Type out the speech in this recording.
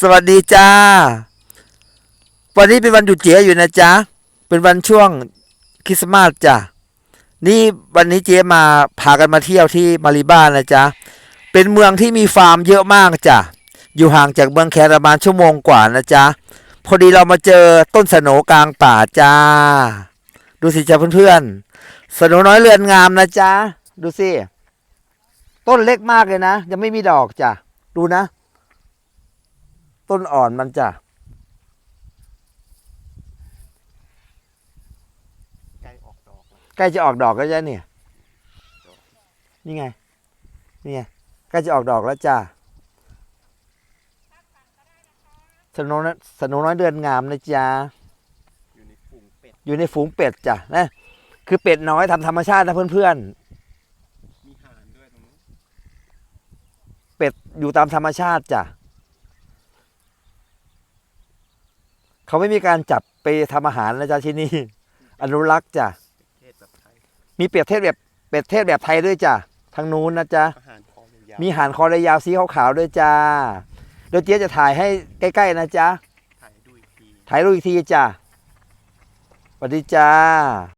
สวัสดีจ้า วันนี้เป็นวันหยุดเจ๊อยู่นะจ๊ะ เป็นวันช่วงคริสต์มาสจ้ะ นี่วันนี้เจ๊มาพากันมาเที่ยวที่มาริบ้านนะจ๊ะ เป็นเมืองที่มีฟาร์มเยอะมากจ้ะ อยู่ห่างจากเมืองแคประมาณชั่วโมงกว่านะจ๊ะ พอดีเรามาเจอต้นสนกลางป่าจ้า ดูสิจ้าเพื่อนๆ สนน้อยเรือนงามนะจ๊ะ ดูสิ ต้นเล็กมากเลยนะ ยังไม่มีดอกจ้ะ ดูนะ ต้นอ่อนมันจ้ะใกล้ออกดอกแล้วใกล้จะออกดอกแล้วจ้ะเนี่ย นี่ไง นี่ไงใกล้จะออกดอกแล้วจ้าสโนนะสโนน้อยเดือนงามนะจ๊ะ อยู่ในฝูงเป็ด อยู่ในฝูงเป็ดจ้ะนะ คือเป็ดน้อยทำธรรมชาตินะเพื่อนมีห่านด้วยตรงนู้นๆ เป็ดอยู่ตามธรรมชาติจ้ะ เขาไม่มีการจับไปทำอาหารนะจ๊ะที่นี่ อนุรักษ์จ้ะเทศแบบไทยมีเป็ดเทศแบบเป็ดเทศแบบไทยด้วยจ้ะทางนู้นนะจ๊ะอาหารคอยาวมีหานคอระยาวสีขาวๆด้วยจ้าเดี๋ยวเจ๊จะถ่ายให้ใกล้ๆนะจ๊ะถ่ายดูอีกทีถ่ายรูปอีกทีจ้ะสวัสดีจ้า